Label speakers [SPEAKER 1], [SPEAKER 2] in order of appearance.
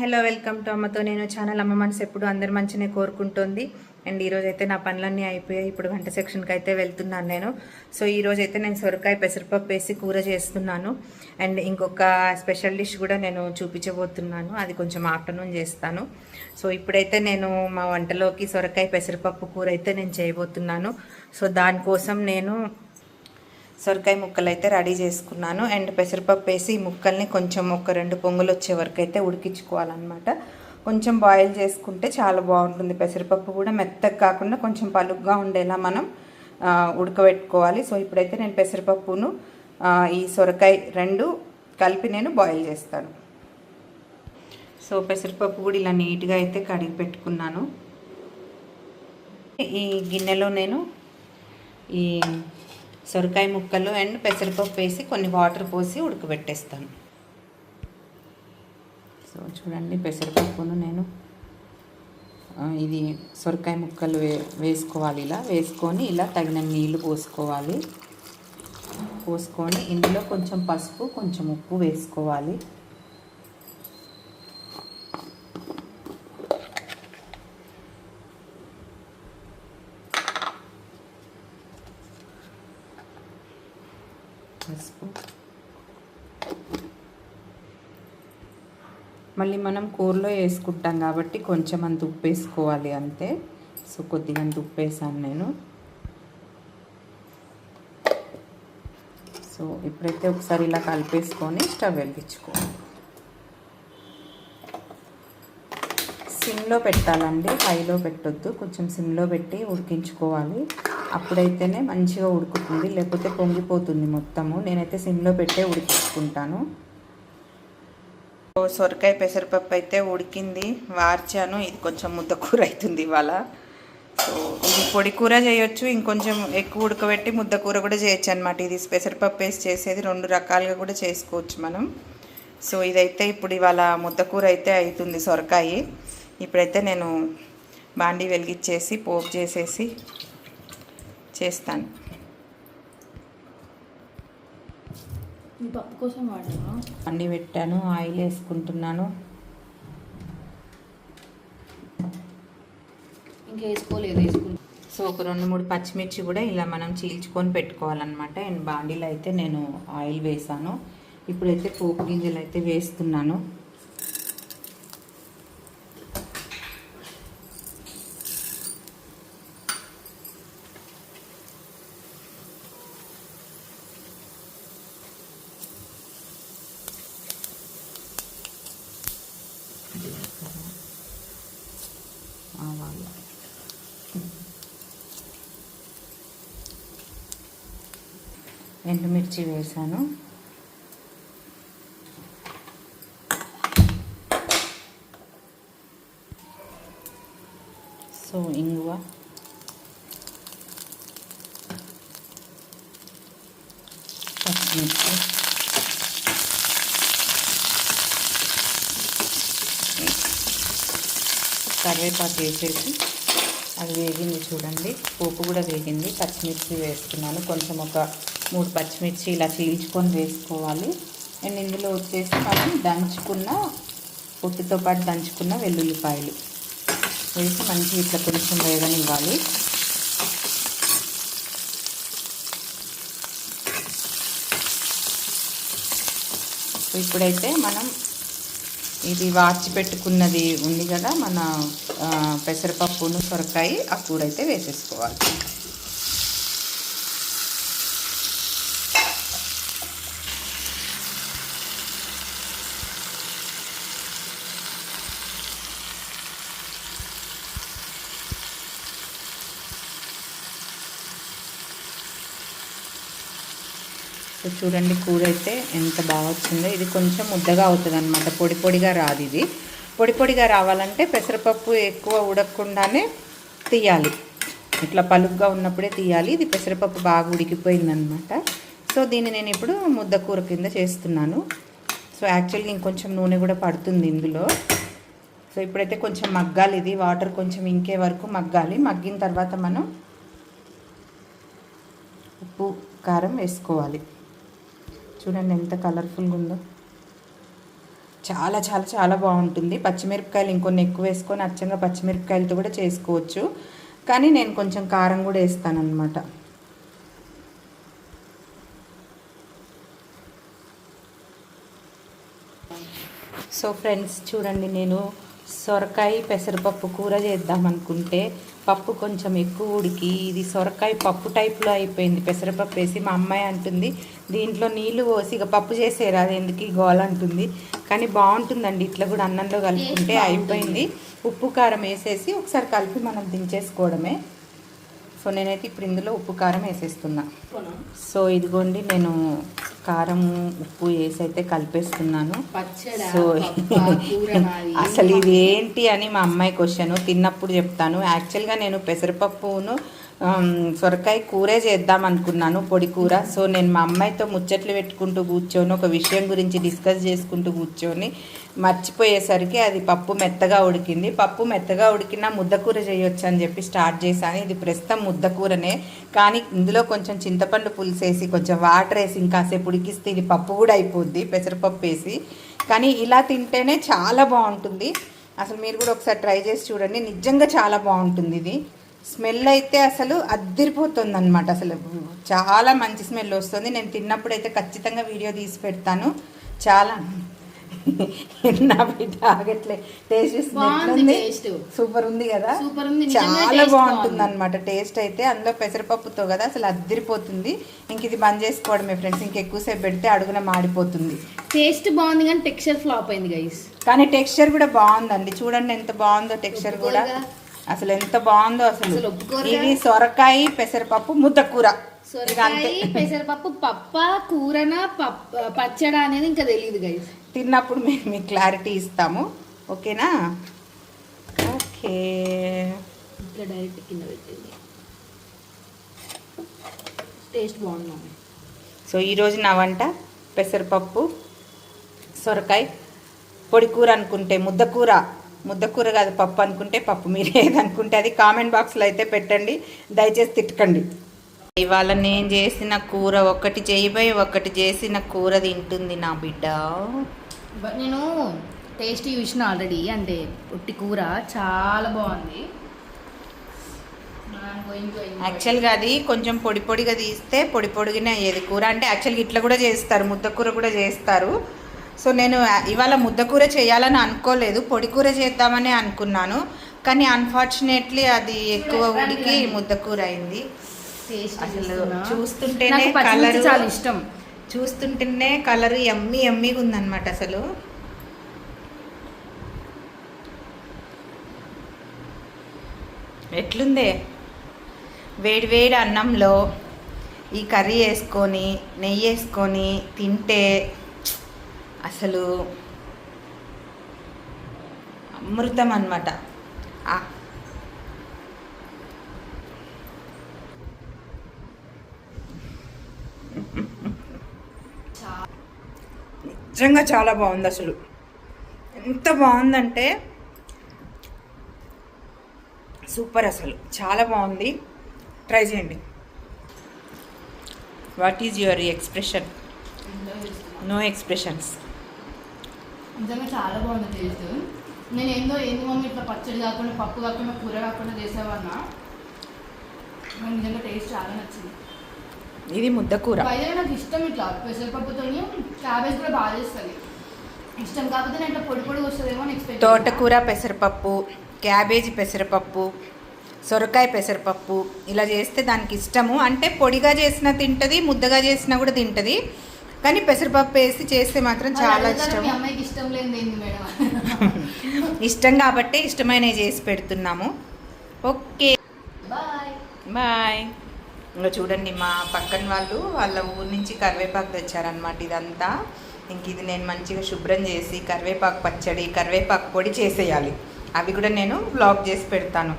[SPEAKER 1] Hello welcome to అమ్మతో నేను channel. అమ్మ మనసు ఎప్పుడు అందరి మంచినే కోరుకుంటుంది. అండ్ ఈరోజు అయితే నా పనులన్నీ అయిపోయాయి. ఇప్పుడు వంట సెక్షన్కి అయితే వెళ్తున్నాను నేను. సో ఈరోజు అయితే నేను సొరకాయ పెసరపప్పు వేసి కూర చేస్తున్నాను. అండ్ ఇంకొక స్పెషల్ డిష్ కూడా నేను చూపించబోతున్నాను. అది కొంచెం ఆఫ్టర్నూన్ చేస్తాను. సో ఇప్పుడైతే నేను మా వంటలోకి సొరకాయ పెసరపప్పు కూర అయితే నేను చేయబోతున్నాను. సో దానికోసం నేను సొరకాయ ముక్కలు అయితే రెడీ చేసుకున్నాను. అండ్ పెసరపప్పు వేసి ఈ ముక్కల్ని కొంచెం ఒక రెండు పొంగులు వచ్చే వరకు అయితే ఉడికించుకోవాలన్నమాట. కొంచెం బాయిల్ చేసుకుంటే చాలా బాగుంటుంది. పెసరపప్పు కూడా మెత్తగా కాకుండా కొంచెం పలుగ్గా ఉండేలా మనం ఉడకబెట్టుకోవాలి. సో ఇప్పుడైతే నేను పెసరపప్పును ఈ సొరకాయ రెండు కలిపి నేను బాయిల్ చేస్తాను. సో పెసరపప్పు కూడా ఇలా నీట్గా అయితే కడిగి పెట్టుకున్నాను. ఈ గిన్నెలో నేను ఈ సొరకాయ ముక్కలు అండ్ పెసరపప్పు వేసి కొన్ని వాటర్ పోసి ఉడకబెట్టేస్తాను. సో చూడండి పెసరపప్పును నేను ఇది సొరకాయ ముక్కలు వే వేసుకోవాలి ఇలా. వేసుకొని ఇలా తగిన నీళ్ళు పోసుకోవాలి. పోసుకొని ఇందులో కొంచెం పసుపు కొంచెం ఉప్పు వేసుకోవాలి పసుపు మళ్ళీ మనం కూరలో వేసుకుంటాం కాబట్టి కొంచెం అంత ఉప్పు వేసుకోవాలి అంతే. సో కొద్దిగా అంత ఉప్పు వేసాను నేను. సో ఇప్పుడైతే ఒకసారి ఇలా కలిపేసుకొని స్టవ్ వెలిగించుకోవాలి. సిమ్లో పెట్టాలండి. హైలో పెట్టొద్దు. కొంచెం సిమ్లో పెట్టి ఉడికించుకోవాలి. అప్పుడైతేనే మంచిగా ఉడుకుతుంది. లేకపోతే పొంగిపోతుంది మొత్తము. నేనైతే సిమ్లో పెట్టే ఉడికించుకుంటాను. సొరకాయ పెసరపప్పు అయితే ఉడికింది వార్చాను. ఇది కొంచెం ముద్ద కూర అవుతుంది ఇవాళ. సో ఇది పొడి కూర చేయొచ్చు. ఇంకొంచెం ఎక్కువ ఉడకబెట్టి ముద్ద కూర కూడా చేయొచ్చు అనమాట ఇది పెసరపప్పు వేసి చేసేది రెండు రకాలుగా కూడా చేసుకోవచ్చు మనం. సో ఇదైతే ఇప్పుడు ఇవాళ ముద్ద కూర అయితే అవుతుంది సొరకాయ. ఇప్పుడైతే నేను బాండీ వెలిగించేసి పోపు చేసేసి చేస్తాను.
[SPEAKER 2] పప్పు కోసం వాడావా
[SPEAKER 1] పెట్టాను ఆయిల్ వేసుకుంటున్నాను.
[SPEAKER 2] ఇంకా వేసుకోలేదు వేసుకుంటా
[SPEAKER 1] సో ఒక రెండు మూడు పచ్చిమిర్చి కూడా ఇలా మనం చీల్చుకొని పెట్టుకోవాలన్నమాట. అండ్ బాండీలో అయితే నేను ఆయిల్ వేసాను. ఇప్పుడైతే పోపు గింజలు అయితే వేస్తున్నాను. ఎండుమిర్చి వేసాను. సో ఇంగువ. పచ్చిమిర్చి. కరివేపాకు వేసేసి అది వేగింది చూడండి. పోపు కూడా వేగింది. పచ్చిమిర్చి వేస్తున్నాను. కొంచెం ఒక మూడు పచ్చిమిర్చి ఇలా చీల్చుకొని వేసుకోవాలి. అండ్ ఇందులో వచ్చేసి మనం దంచుకున్న పొట్టుతో పాటు దంచుకున్న వెల్లుల్లిపాయలు వేసి మంచి ఇట్లా కొంచెం వేగనివ్వాలి. ఇవ్వాలి ఇప్పుడైతే మనం ఇది వాచి పెట్టుకున్నది ఉంది కదా మన పెసరపప్పును సొరకాయ ఆ కూర అయితే వేసేసుకోవాలి. సో చూడండి కూర అయితే ఎంత బాగా వచ్చిందో. ఇది కొంచెం ముద్దగా అవుతుంది అనమాట పొడి పొడిగా రాదు ఇది. పొడి పొడిగా రావాలంటే పెసరపప్పు ఎక్కువ ఉడకకుండానే తీయాలి. ఇట్లా పలుగ్గా ఉన్నప్పుడే తీయాలి. ఇది పెసరపప్పు బాగా ఉడికిపోయిందనమాట సో దీన్ని నేను ఇప్పుడు ముద్ద కూర కింద చేస్తున్నాను. సో యాక్చువల్గా ఇంకొంచెం నూనె కూడా పడుతుంది ఇందులో. సో ఇప్పుడైతే కొంచెం మగ్గాలి ఇది. వాటర్ కొంచెం ఇంకే వరకు మగ్గాలి. మగ్గిన తర్వాత మనం ఉప్పు కారం వేసుకోవాలి. చూడండి ఎంత కలర్ఫుల్గా ఉందో. చాలా చాలా చాలా బాగుంటుంది. పచ్చిమిరపకాయలు ఇంకొన్ని ఎక్కువ వేసుకొని అచ్చంగా పచ్చిమిరపకాయలతో కూడా చేసుకోవచ్చు. కానీ నేను కొంచెం కారం కూడా వేస్తాను సో ఫ్రెండ్స్ చూడండి నేను సొరకాయ పెసరపప్పు కూర చేద్దాం అనుకుంటే పప్పు కొంచెం ఎక్కువ ఉడికి ఇది సొరకాయ పప్పు టైప్లో అయిపోయింది. పెసరపప్పు వేసి మా అమ్మాయి అంటుంది దీంట్లో నీళ్ళు పోసి ఇక పప్పు చేసేరా అది ఎందుకు ఈ గోల? అంటుంది. కానీ బాగుంటుందండి ఇట్లా కూడా అన్నంలో కలుపుకుంటే. అయిపోయింది. ఉప్పు కారం వేసేసి ఒకసారి కలిపి మనం దించేసుకోవడమే. సో నేనైతే ఇప్పుడు ఇందులో ఉప్పు కారం వేసేస్తున్నా. సో ఇదిగోండి నేను కారం ఉప్పు వేసి అయితే కలిపేస్తున్నాను సో. అసలు ఇది ఏంటి అని మా అమ్మాయి క్వశ్చన్ తిన్నప్పుడు చెప్తాను. యాక్చువల్గా నేను పెసరపప్పును సొరకాయ కూరే చేద్దాం అనుకున్నాను పొడి కూర. సో నేను మా అమ్మాయితో ముచ్చట్లు పెట్టుకుంటూ కూర్చొని ఒక విషయం గురించి డిస్కస్ చేసుకుంటూ కూర్చొని మర్చిపోయేసరికి అది పప్పు మెత్తగా ఉడికింది. పప్పు మెత్తగా ఉడికినా ముద్దకూర చేయొచ్చు అని చెప్పి స్టార్ట్ చేశాను. ఇది ప్రస్తుతం ముద్దకూరనే కానీ ఇందులో కొంచెం చింతపండు పులుసు వేసి కొంచెం వాటర్ వేసి ఇంకాసేపు ఉడికిస్తే ఇది పప్పు కూడా అయిపోద్ది పెసరపప్పు వేసి. కానీ ఇలా తింటేనే చాలా బాగుంటుంది. అసలు మీరు కూడా ఒకసారి ట్రై చేసి చూడండి. నిజంగా చాలా బాగుంటుంది ఇది. స్మెల్ అయితే అసలు అద్దిరిపోతుంది అనమాట అసలు చాలా మంచి స్మెల్ వస్తుంది. నేను తిన్నప్పుడు అయితే ఖచ్చితంగా వీడియో తీసి పెడతాను. చాలా నా బిడ్డ ఆగట్లే. టేస్ట్. సూపర్ ఉంది కదా. చాలా బాగుంటుంది. అనమాట టేస్ట్ అయితే. అందులో పెసరపప్పుతో కదా అసలు అద్దిరిపోతుంది. ఇంక ఇది బంద్ చేసుకోవడమే ఫ్రెండ్స్. ఇంకెక్కువసేపు పెడితే అడుగున మాడిపోతుంది.
[SPEAKER 2] టేస్ట్ బాగుంది కానీ టెక్స్చర్ ఫ్లాప్ అయింది గైస్
[SPEAKER 1] కానీ టెక్స్చర్ కూడా బాగుందండి. చూడండి ఎంత బాగుందో టెక్స్చర్ కూడా? అసలు ఎంత బాగుందో అసలు? ఇది సొరకాయ పెసరపప్పు ముద్దకూర.
[SPEAKER 2] సొరకాయ పెసరపప్పు పప్ప కూరన పచ్చడా అనేది ఇంకా తెలియదు గైస్
[SPEAKER 1] తిన్నప్పుడు మేము మీకు క్లారిటీ ఇస్తాము. ఓకేనా? ఓకే.
[SPEAKER 2] ఇట్లా డైరెక్ట్ కింద పెట్టింది. టేస్ట్ బాగుంది
[SPEAKER 1] సో ఈరోజు నా వంట పెసరపప్పు సొరకాయ పొడి కూర అనుకుంటే ముద్దకూర. ముద్దకూర కాదు పప్పు అనుకుంటే పప్పు. మీరు ఏదనుకుంటే అది కామెంట్ బాక్స్లో అయితే పెట్టండి. దయచేసి తిట్టకండి. ఇవాళ నేను చేసిన కూర ఒకటి చేయబోయి ఒకటి చేసిన కూర తింటుంది నా బిడ్డ.
[SPEAKER 2] బట్ నేను టేస్ట్ చూసిన ఆల్రెడీ అంటే ఉట్టి కూర చాలా బాగుంది.
[SPEAKER 1] యాక్చువల్గా అది కొంచెం పొడి పొడిగా తీస్తే పొడి పొడిగానే అయ్యేది కూర. అంటే యాక్చువల్గా ఇట్లా కూడా చేస్తారు ముద్దకూర కూడా చేస్తారు. సో నేను ఇవాళ ముద్దకూర చేయాలని అనుకోలేదు పొడి కూర చేద్దామని అనుకున్నాను. కానీ అన్ఫార్చునేట్లీ అది ఎక్కువ ఉడికి ముద్దకూర అయింది.
[SPEAKER 2] టేస్ట్
[SPEAKER 1] అసలు. చూస్తుంటేనే కలరు
[SPEAKER 2] చాలా ఇష్టం.
[SPEAKER 1] చూస్తుంటేనే కలర్ ఎమ్మి ఎమ్మిగా ఉందన్నమాట అసలు. ఎట్లుందే? వేడి వేడి అన్నంలో ఈ కర్రీ వేసుకొని నెయ్యి వేసుకొని తింటే అసలు అమృతం అనమాట నిజంగా చాలా బాగుంది అసలు. ఎంత బాగుందంటే సూపర్ అసలు. చాలా బాగుంది. ట్రై చేయండి. What is your expression no expressions
[SPEAKER 2] నిజంగా చాలా బాగుంది టేస్ట్. నేను ఏందో ఏంది మమ్మీ ఇట్లా పచ్చడి కాకుండా పప్పు కాకుండా కూర కాకుండా చేసావన్నా నాకు నిజంగా టేస్ట్ చాలా నచ్చింది.
[SPEAKER 1] ఇది ముద్దకూర
[SPEAKER 2] పైన నాకు ఇష్టం ఇట్లా పెసరపప్పుతో క్యాబేజ్ కూడా బాగా చేస్తుంది. ఇష్టం కాకపోతే నేను ఇట్లా పొడి పొడి వస్తుందేమో ఎక్స్పెక్ట్
[SPEAKER 1] తోటకూర పెసరపప్పు క్యాబేజీ పెసరపప్పు సొరకాయ పెసరపప్పు ఇలా చేస్తే దానికి ఇష్టము. అంటే పొడిగా చేసినా తింటుంది ముద్దగా చేసినా కూడా తింటుంది. కానీ పెసరపప్పు వేసి చేస్తే మాత్రం చాలా ఇష్టం. ఇష్టం కాబట్టి ఇష్టమైనవి చేసి పెడుతున్నాము. ఓకే.
[SPEAKER 2] బాయ్.
[SPEAKER 1] బాయ్. ఇంకా చూడండి మా పక్కన వాళ్ళు వాళ్ళ ఊరు నుంచి కరివేపాకు తెచ్చారనమాట ఇదంతా. ఇంక ఇది నేను మంచిగా శుభ్రం చేసి కరివేపాకు పచ్చడి కరివేపాకు పొడి చేసేయాలి. అవి కూడా నేను బ్లాగ్ చేసి పెడతాను.